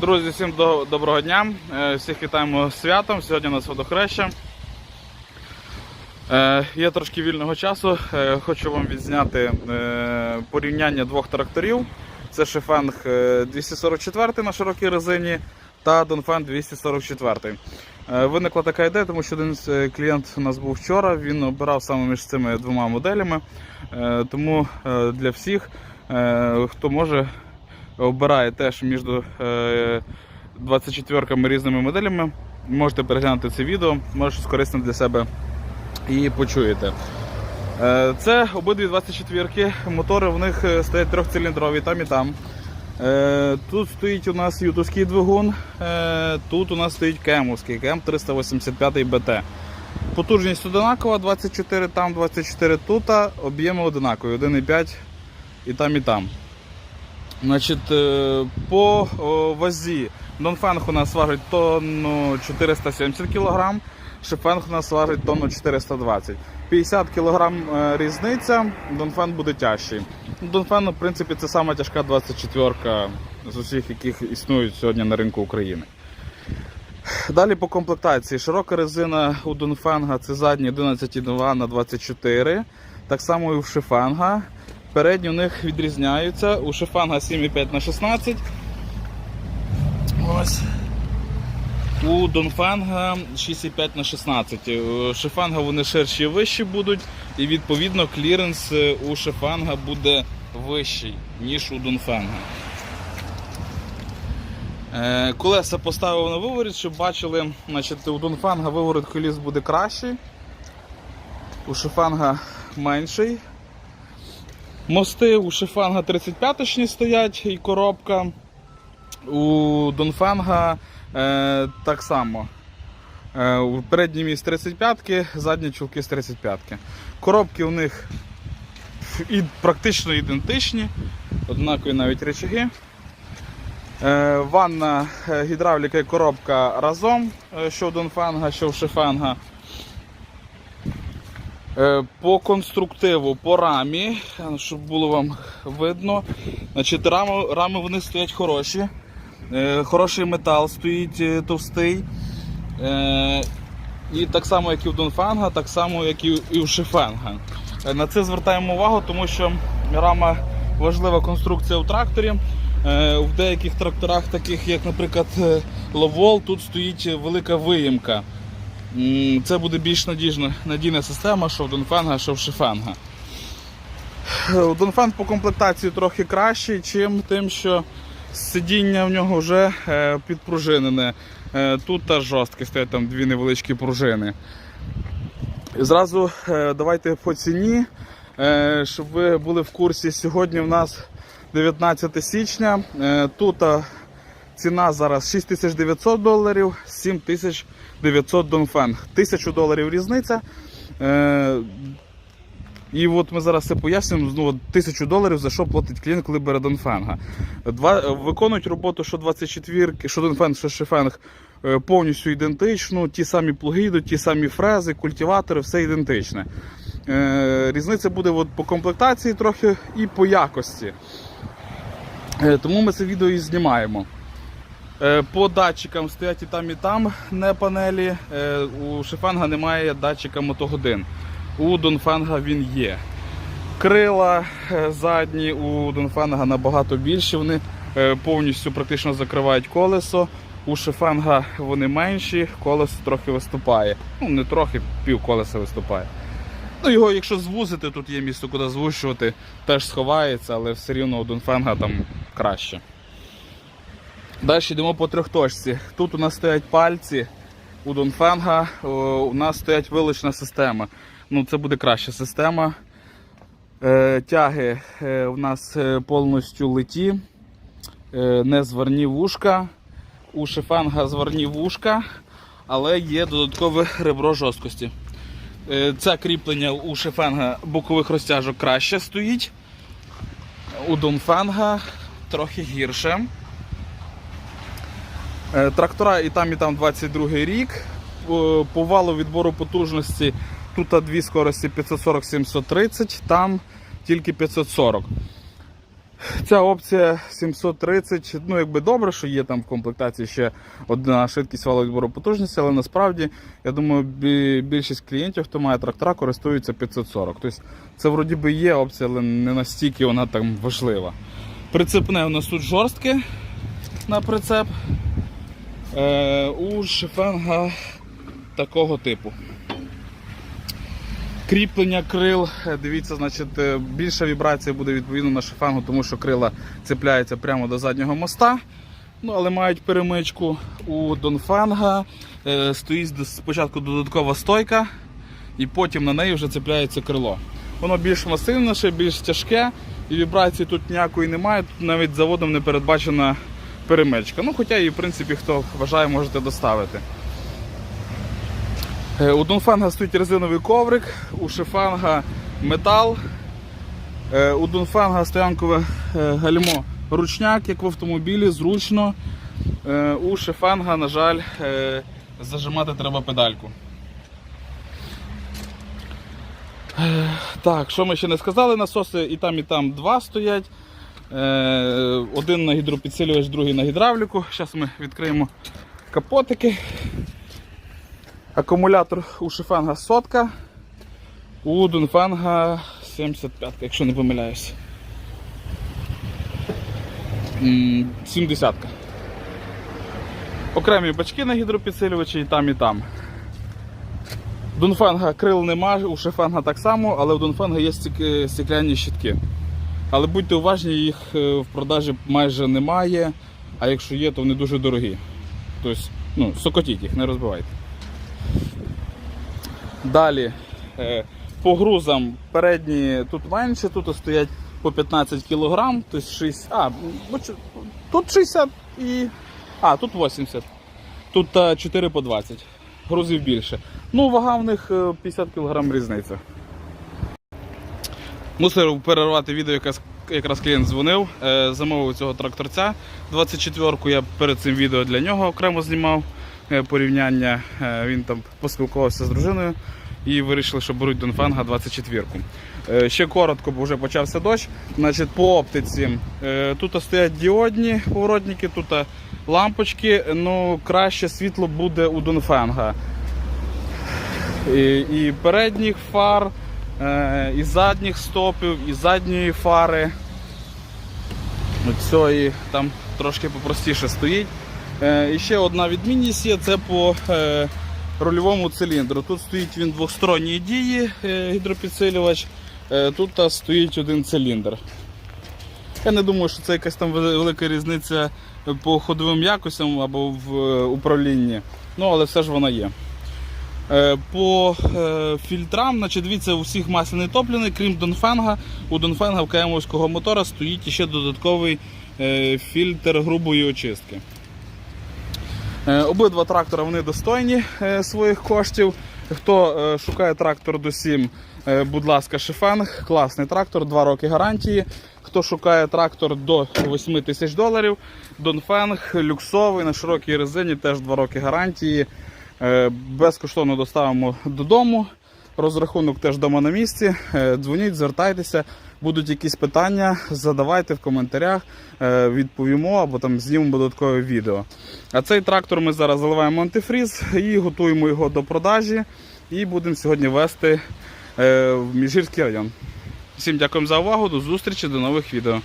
Друзі, всім до- доброго дня. Е, Всіх вітаємо святом. Сьогодні у нас водохреща. Е, Є трошки вільного часу. Е, Хочу вам відзняти порівняння двох тракторів. Це Шефенг е, 244 на широкій резині та Донфен 244. Е, Виникла така ідея, тому що один клієнт у нас був вчора. Він обирав саме між цими двома моделями. Тому для всіх, хто може, обирає теж між е, 24 різними моделями. Можете переглянути це відео, може щось корисне для себе і почуєте. Е, Це обидві 24-ки. Мотори в них е, стоять трьохциліндрові там і там. Е, Тут стоїть у нас ютовський двигун, е, тут у нас стоїть кемовський, кем 385 БТ. Потужність одинакова, 24 там, 24 тут, об'єми одинакові, 1,5 і там, і там. Значить, е, по вазі Донфенг у нас важить тонну 470 кг, Шефенг у нас важить тонну 420 50 кг різниця, Донфен буде тяжчий. Донфен, в принципі, це сама тяжка 24 з усіх, яких існують сьогодні на ринку України. Далі по комплектації. Широка резина у Донфенга це задні 11,2 на 24. Так само і у Шифенга. Передні у них відрізняються. У Шифенга 7,5 на 16. Ось. У Донфенга 6,5 на 16. У Шифенга вони ширші і вищі будуть, і відповідно кліренс е, у Шифенга буде вищий, ніж у Донфенга. Е, Колеса поставив на виворіт, щоб бачили, значить, у Донфанга виворіт коліс буде кращий, у Шифанга менший. Мости у Шифанга 35-точні стоять і коробка. У Донфенга е, так само. Е, у передній міст 35-ки, задні чулки з 35-ки. Коробки у них і практично ідентичні, однакові навіть речаги. Е, Ванна, е, гідравліка і коробка разом, е, що в Донфанга, що в Шифенга. Е, По конструктиву, по рамі, щоб було вам видно. Значить, рами, рами вони стоять хороші. Е, Хороший метал стоїть е, товстий. І так само, як і в Донфанга, так само, як і в Шифенга. На це звертаємо увагу, тому що рама важлива конструкція у тракторі. В деяких тракторах, таких як, наприклад, Ловол, тут стоїть велика виїмка. Це буде більш надіжна, надійна система, що в Донфенга, що в Шифенга. Е, Донфен по комплектації трохи кращий, чим тим, що сидіння в нього вже е, підпружинене. Е, Тут теж жорсткі стоять там дві невеличкі пружини. Зразу е, давайте по ціні, щоб ви були в курсі. Сьогодні в нас 19 січня. Тут ціна зараз 6900 доларів, 7900 Донфен. 1000 доларів різниця. Е, І от ми зараз це пояснюємо. Ну, 1000 доларів за що платить клієнт, коли бере Донфенга. Два, виконують роботу, що 24, що Донфен, що Шефенг е, повністю ідентично. Ті самі плуги йдуть, ті самі фрези, культиватори, все ідентичне. Е, Різниця буде от по комплектації трохи і по якості. Е, Тому ми це відео і знімаємо. Е, По датчикам стоять і там, і там не панелі. Е, У Шефенга немає датчика мотогодин. У Донфенга він є. Крила е, задні у Донфенга набагато більші. Вони повністю практично закривають колесо. У Шефенга вони менші, колесо трохи виступає. Ну, не трохи, пів колеса виступає. Ну, його, якщо звузити, тут є місце, куди звущувати, теж сховається, але все рівно у Донфенга там краще. Далі йдемо по трьохточці. Тут у нас стоять пальці, у Донфенга у нас стоять вилучна система. Ну, це буде краща система. Е, тяги е, у нас е, повністю литі, е, не зварні вушка. У шифанга зварні вушка, але є додаткове ребро жорсткості. Е, Це кріплення у шифенга бокових розтяжок краще стоїть. У Донфенга трохи гірше. Е, Трактора і там, і там 22 рік. По по валу відбору потужності тут дві скорості 540-730, там тільки 540. Ця опція 730, ну якби добре, що є там в комплектації ще одна швидкість валового відбору потужності, але насправді я думаю, більшість клієнтів, хто має трактора, користуються 540. Тобто це вроді би є опція, але не настільки вона там важлива. Прицепне у нас тут жорстке на прицеп. Е, у шифенга такого типу. Кріплення крил, е, дивіться, значить, е, більша вібрація буде відповідно на шифангу, тому що крила цепляються прямо до заднього моста. Ну, але мають перемичку. У Донфенга стоїть спочатку додаткова стойка, і потім на неї вже цепляється крило. Воно більш масивніше, більш тяжке, і вібрації тут ніякої немає. Тут навіть заводом не передбачена перемичка. Ну, хоча її, в принципі, хто бажає, можете доставити. Е, У Донфенга стоїть резиновий коврик, у Шифанга метал. Е, У Донфенга стоянкове е, гальмо ручняк, як в автомобілі, зручно. У Шифанга, на жаль, зажимати треба педальку. Так, що ми ще не сказали, насоси і там, і там два стоять. Е, Один на гідропідсилювач, другий на гідравліку. Зараз ми відкриємо капотики. Акумулятор у Шифанга сотка, у Дунфанга 75, якщо не помиляюсь. 70. Окремі бачки на гідропідсилювачі і там, і там. Дунфанга крил нема, у Шифанга так само, але у Дунфанга є стік- стекляні щитки. Але будьте уважні, їх е, в продажі майже немає, а якщо є, то вони дуже дорогі. Тобто, ну, сокотіть їх, не розбивайте. Далі е, по грузам передні тут менше, тут стоять по 15 кг, тобто 60, а, ну, тут 60 і. А, тут 80. Тут е, 4 по 20. Грузів більше. Ну, вага в них е, 50 кг різниця. Мусив перервати відео, якраз, якраз клієнт дзвонив, е, замовив цього тракторця 24-ку. Я перед цим відео для нього окремо знімав е, порівняння. Е, він там поспілкувався з дружиною і вирішили, що беруть Донфанга 24-ку. Е, ще коротко, бо вже почався дощ. Значить, по оптиці. Тут стоять діодні поворотники, тут лампочки. Ну, краще світло буде у Донфенга. І, передніх фар, і задніх стопів, і задньої фари. Цієї там трошки попростіше стоїть. Е, і ще одна відмінність є це по е, рульовому циліндру. Тут стоїть він двосторонньої дії, е, гідропідсилювач. Е, тут стоїть один циліндр. Я не думаю, що це якась там велика різниця по ходовим якостям або в е, управлінні. Ну, але все ж вона є. Е, По е, фільтрам, значить, дивіться, у всіх масляний топливний, крім Донфенга. У Донфенга в КМовського мотора стоїть ще додатковий е, фільтр грубої очистки. Обидва трактора вони достойні своїх коштів. Хто шукає трактор до 7, е, будь ласка, Шифенг, класний трактор, 2 роки гарантії. Хто шукає трактор до 8 тисяч доларів, Донфенг, люксовий на широкій резині, теж 2 роки гарантії. Е, Безкоштовно доставимо додому. Розрахунок теж вдома на місці. Е, Дзвоніть, звертайтеся, будуть якісь питання, задавайте в коментарях, е, відповімо або там знімемо додаткове відео. А цей трактор ми зараз заливаємо антифріз і готуємо його до продажі. І будемо сьогодні вести в Міжгірський район. Всім дякуємо за увагу, до зустрічі, до нових відео.